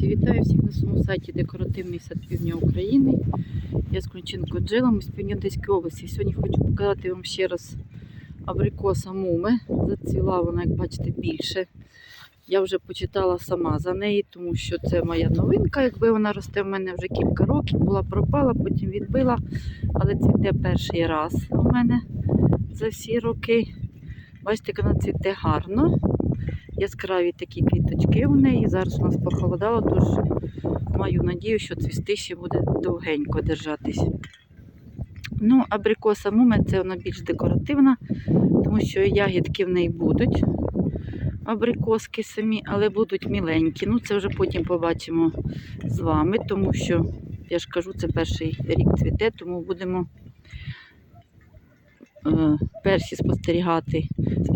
Друзі, вітаю всіх на своєму сайті Декоративний сад Півдня України. Я з Клинченко Джела, ми з Півдня-Одеської області. Сьогодні хочу показати вам ще раз абрикоса муми. Зацвіла вона, як бачите, більше. Я вже почитала сама за неї, тому що це моя новинка. Якби вона росте в мене вже кілька років, була пропала, потім відбила. Але цвіте перший раз у мене за всі роки. Бачите, вона цвіте гарно яскраві такі квіточки у неї. Зараз у нас похолодало, тож маю надію, що цвісти ще буде довгенько держатись. Ну, абрикоса муме це вона більш декоративна, тому що ягідки в неї будуть. Абрикоски самі, але будуть міленькі. Ну, це вже потім побачимо з вами, тому що, я ж кажу, це перший рік цвіте, тому будемо е, перші спостерігати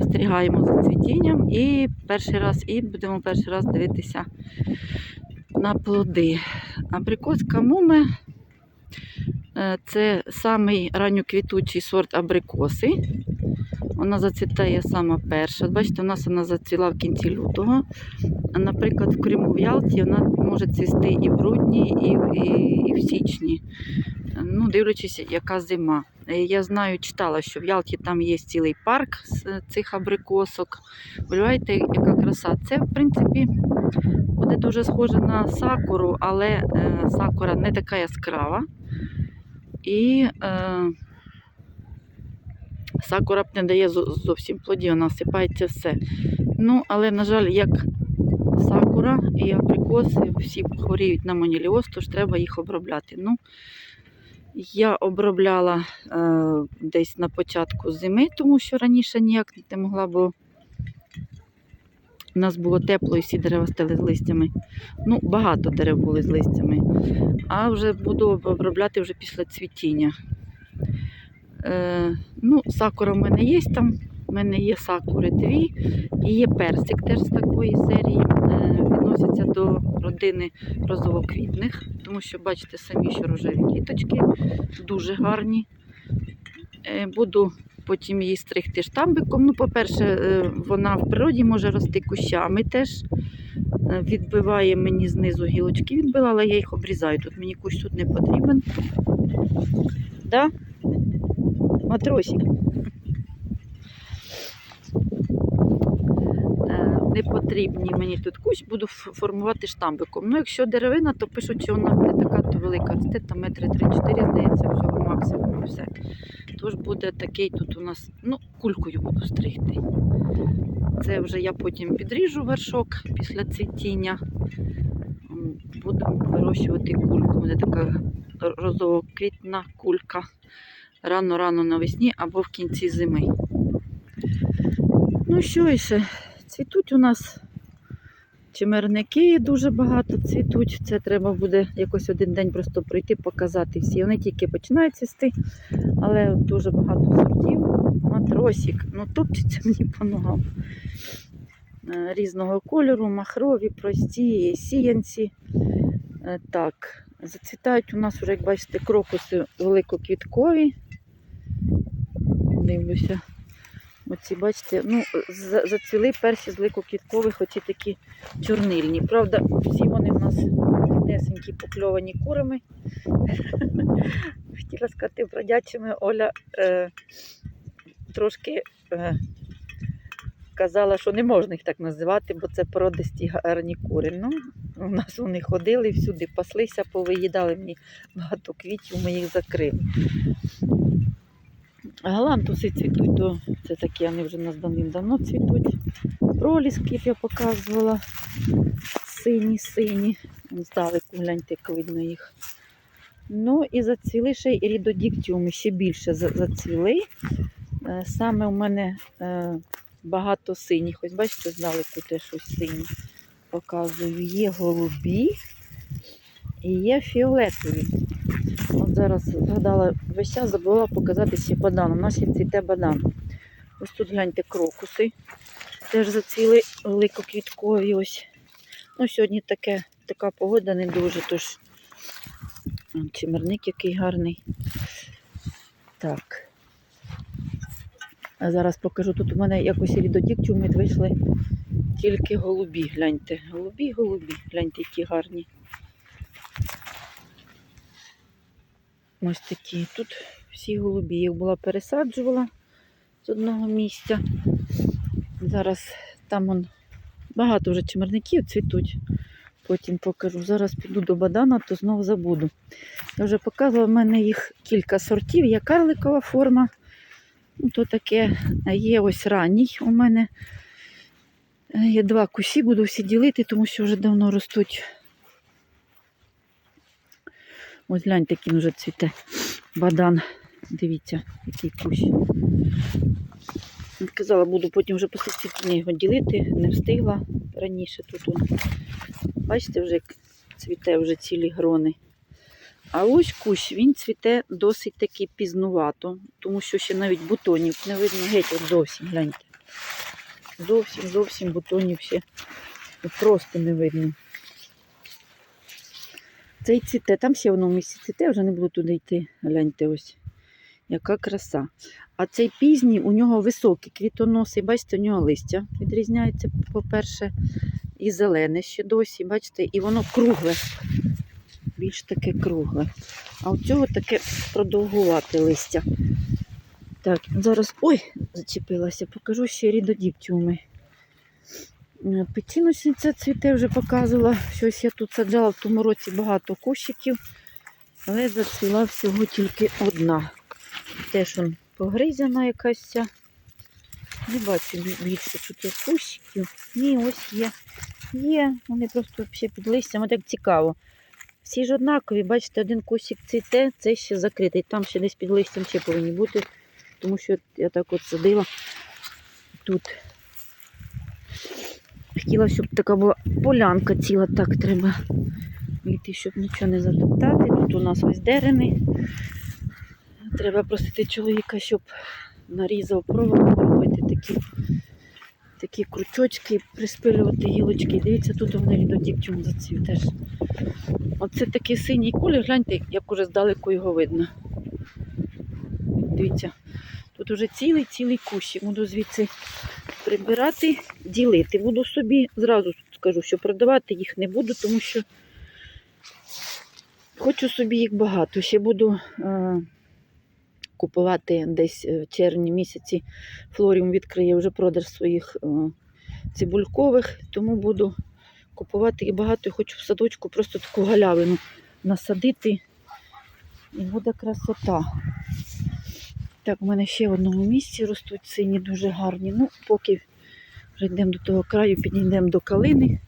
спостерігаємо за цвітінням і перший раз, і будемо перший раз дивитися на плоди. Абрикоска муме е, це самий ранньоквітучий сорт абрикоси. Вона зацвітає сама перша. Бачите, у нас вона зацвіла в кінці лютого. А, Наприклад, в Криму в Ялті вона може цвісти і в грудні, і в, і, і в січні. Ну, дивлячись, яка зима. Е, Я знаю, читала, що в Ялті там є цілий парк з е, цих абрикосок. Уявляєте, яка краса. Це, в принципі, буде дуже схоже на сакуру, але е, сакура не така яскрава. І е, сакура не дає зовсім плодів, вона сипається все. Ну, але, на жаль, як сакура і абрикоси всі хворіють на моніліоз, тож треба їх обробляти. Ну, я обробляла е, десь на початку зими, тому що раніше ніяк не могла, бо у нас було тепло і всі дерева стали з листями. Ну, багато дерев були з листями. А вже буду обробляти вже після цвітіння. Е, ну, сакура в мене є там. У мене є сакури дві і є персик теж з такої серії. Е, відносяться до родини розовоквітних, тому що бачите самі, що рожеві квіточки дуже гарні. Е, Буду потім її стригти штамбиком. Ну, по-перше, е, вона в природі може рости кущами теж. Е, Відбиває мені знизу гілочки, відбила, але я їх обрізаю. Тут мені кущ тут не потрібен. Да? Матросик. Е, Не потрібні мені тут кущ, буду формувати штамбиком. Ну, якщо деревина, то пишуть, що вона не така то велика росте, там метри 3-4, здається, всього максимум все. Тож буде такий тут у нас, ну, кулькою буду стригти. Це вже я потім підріжу вершок після цвітіння. Буду вирощувати кульку. Буде така розово-квітна кулька рано-рано навесні або в кінці зими. Ну що і ще? Цвітуть у нас чимерники дуже багато цвітуть. Це треба буде якось один день просто пройти, показати всі. Вони тільки починають цвісти, але дуже багато сортів. Матросик, ну топчеться мені по ногам. Е, Різного кольору, махрові, прості, сіянці. Е, Так, зацвітають у нас вже, як бачите, крокуси великоквіткові. Дивлюся. Оці, бачите, ну, зацвіли перші з великоквіткових, оці такі чорнильні. Правда, всі вони в нас десенькі покльовані курами. Хотіла сказати бродячими, Оля е, трошки е, казала, що не можна їх так називати, бо це породисті гарні кури. Ну, у нас вони ходили, всюди паслися, повиїдали мені багато квітів, ми їх закрили. Галантуси цвітуть, то це такі, вони вже в нас давним-давно цвітуть. Проліски я показувала. Сині-сині. Здалеку гляньте, як видно їх. Ну і зацвіли ще й рідодіктіуми, ще більше зацвіли. Е, Саме у мене е, багато синіх. Ось бачите, здалеку теж ось сині показую. Є голубі і є фіолетові. Зараз згадала час, забула показати ще бадан. У нас є цвіте бадан. Ось тут гляньте крокуси. Теж зацвіли великоквіткові. Ось. Ну, сьогодні таке, така погода не дуже, тож чимерник який гарний. Так. А зараз покажу. Тут у мене якось рідодіктюми вийшли тільки голубі, гляньте. Голубі, голубі, гляньте, які гарні. Ось такі. Тут всі голубі. Їх була пересаджувала з одного місця. Зараз там он багато вже чимерників цвітуть. Потім покажу. Зараз піду до бадана, то знову забуду. Я вже показувала, в мене їх кілька сортів. Є карликова форма. Ну, то таке є ось ранній у мене. Е, Є два кущі, буду всі ділити, тому що вже давно ростуть. Ось гляньте, який вже цвіте. Бадан. Дивіться, який кущ. Казала, буду потім вже цвітіння його ділити, не встигла раніше тут. он. Бачите, вже як цвіте вже цілі грони. А ось кущ, він цвіте досить таки пізнувато, тому що ще навіть бутонів не видно геть от зовсім, гляньте. Зовсім, зовсім бутонів ще просто не видно. Цей цвіте, там ще воно в місці цвіте, вже не буду туди йти. Гляньте ось. Яка краса. А цей пізній, у нього високі квітоноси, бачите, у нього листя відрізняється, по-перше, і зелене ще досі, бачите, і воно кругле. Більш таке кругле. А у цього таке продовгувате листя. Так, зараз. Ой, зачепилася, покажу ще рідодіктіуми. Е, Печіночниця цвіте вже показувала. Щось я тут саджала в тому році багато кущиків, але зацвіла всього тільки одна. Теж он погризана якась. ця. Не бачу більше тут є кущиків. Ні, ось є. Є, вони просто під листям, от цікаво. Всі ж однакові, бачите, один кущик цвіте, цей ще закритий. Там ще десь під листям ще повинні бути, тому що я так от садила тут. Хотіла, щоб така була полянка ціла, так треба йти, щоб нічого не затоптати. Тут у нас ось дерени. Треба просити чоловіка, щоб нарізав проволоку, робити такі, такі крючочки, приспилювати гілочки. Дивіться, тут вони рідодіктюм зацвів теж. Оце такий синій колір, гляньте, як уже здалеку його видно. Дивіться, тут уже цілий-цілий кущик. Буду звідси прибирати, ділити. Буду собі, зразу скажу, що продавати їх не буду, тому що хочу собі їх багато. Ще буду е, купувати десь е, в червні місяці. Флоріум відкриє вже продаж своїх е, цибулькових, тому буду купувати їх багато і хочу в садочку просто таку галявину насадити. І буде красота. Так, у мене ще в одному місці ростуть сині дуже гарні. Ну, поки вже йдемо до того краю, підійдемо до калини.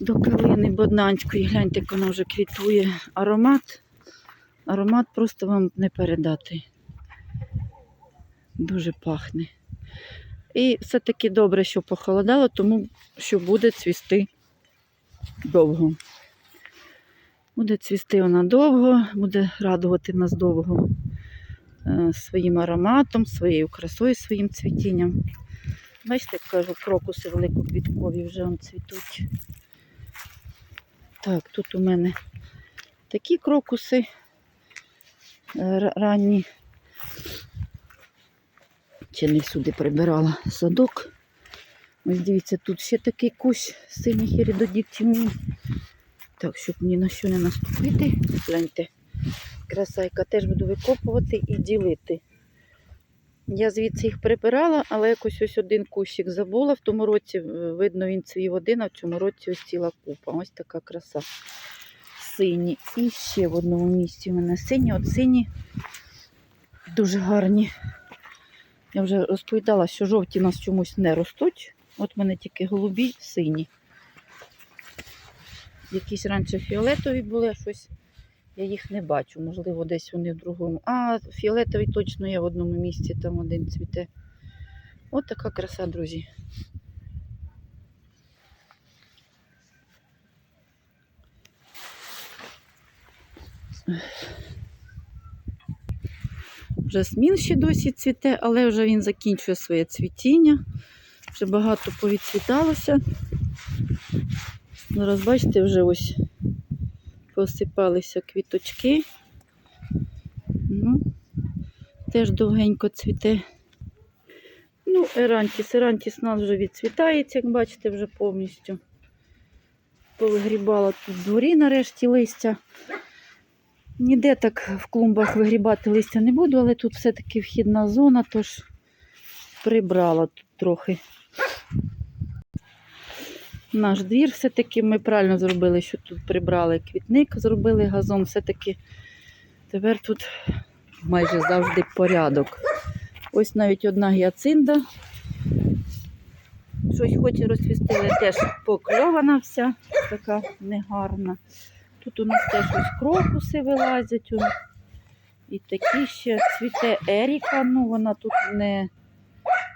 До калини боднанської. Гляньте, як вона вже квітує. Аромат. Аромат просто вам не передати. Дуже пахне. І все-таки добре, що похолодало, тому що буде цвісти довго. Буде цвісти вона довго, буде радувати нас довго своїм ароматом, своєю красою, своїм цвітінням. Бачите, як кажу, крокуси великоквіткові вже он цвітуть. Так, тут у мене такі крокуси е, ранні. Чи не всюди прибирала садок. Ось дивіться, тут ще такий кущ синіх іридодіктів. Так, щоб ні на що не наступити. Гляньте, красайка теж буду викопувати і ділити. Я звідси їх прибирала, але якось ось один кущик забула. В тому році, видно, він цвів один, а в цьому році ось ціла купа. Ось така краса. Сині. І ще в одному місці у мене сині. От сині дуже гарні. Я вже розповідала, що жовті нас чомусь не ростуть. От в мене тільки голубі, сині. Якісь раніше фіолетові були, а щось я їх не бачу. Можливо, десь вони в другому. А, фіолетовий точно є в одному місці, там один цвіте. От така краса, друзі. Жасмін ще досі цвіте, але вже він закінчує своє цвітіння. Вже багато повідцвіталося. Зараз, бачите, вже ось посипалися квіточки. Ну, теж довгенько цвіте. Ну, ерантіс. Ерантіс у нас вже відцвітається, як бачите, вже повністю. Повигрібала тут дворі нарешті листя. Ніде так в клумбах вигрібати листя не буду, але тут все-таки вхідна зона, тож прибрала тут трохи. Наш двір все-таки ми правильно зробили, що тут прибрали квітник, зробили газон. Все-таки тепер тут майже завжди порядок. Ось навіть одна гіацинда. Щось хоче розцвістили, теж покльована вся, така негарна. Тут у нас теж ось крокуси вилазять. І такі ще цвіте Еріка, ну вона тут не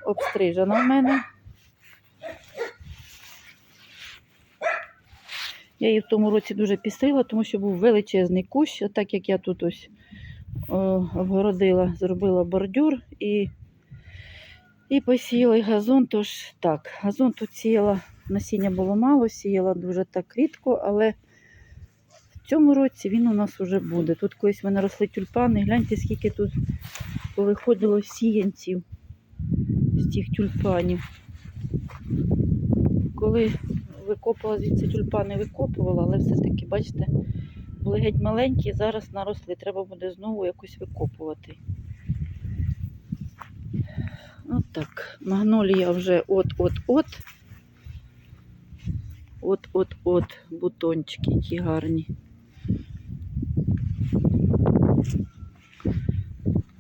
обстрижена в мене. Я її в тому році дуже пістрила, тому що був величезний кущ, так як я тут ось о, обгородила, зробила бордюр і, і посіяла газон. Тож так, газон тут сіяла, насіння було мало, сіяла дуже так рідко, але в цьому році він у нас вже буде. Тут колись в мене росли тюльпани. Гляньте, скільки тут повиходило сіянців з цих тюльпанів. Коли викопувала звідси тюльпани, викопувала, але все-таки, бачите, були геть маленькі, зараз наросли. Треба буде знову якось викопувати. От так. Магнолія вже от-от-от. От-от-от бутончики які гарні.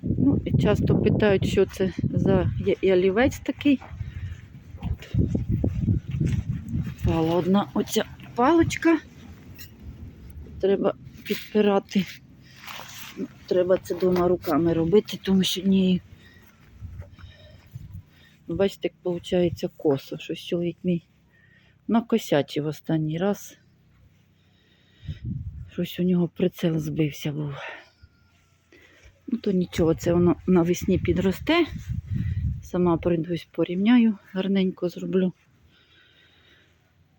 Ну, і часто питають, що це за ялівець такий. Впала одна оця паличка. Треба підпирати. Треба це двома руками робити, тому що ні. Бачите, як виходить косо. Щось чоловік мій накосячив останній раз. Щось у нього прицел збився був. Ну, то нічого, це воно навесні підросте. Сама прийдусь порівняю, гарненько зроблю.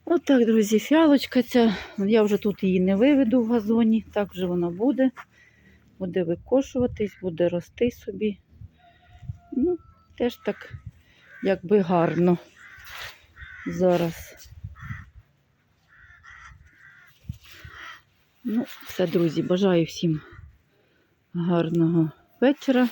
Отак, друзі, фіалочка ця. Я вже тут її не виведу в газоні. Так вже вона буде. Буде викошуватись, буде рости собі. Ну, теж так, якби гарно зараз. Ну, все, друзі, бажаю всім гарного вечора.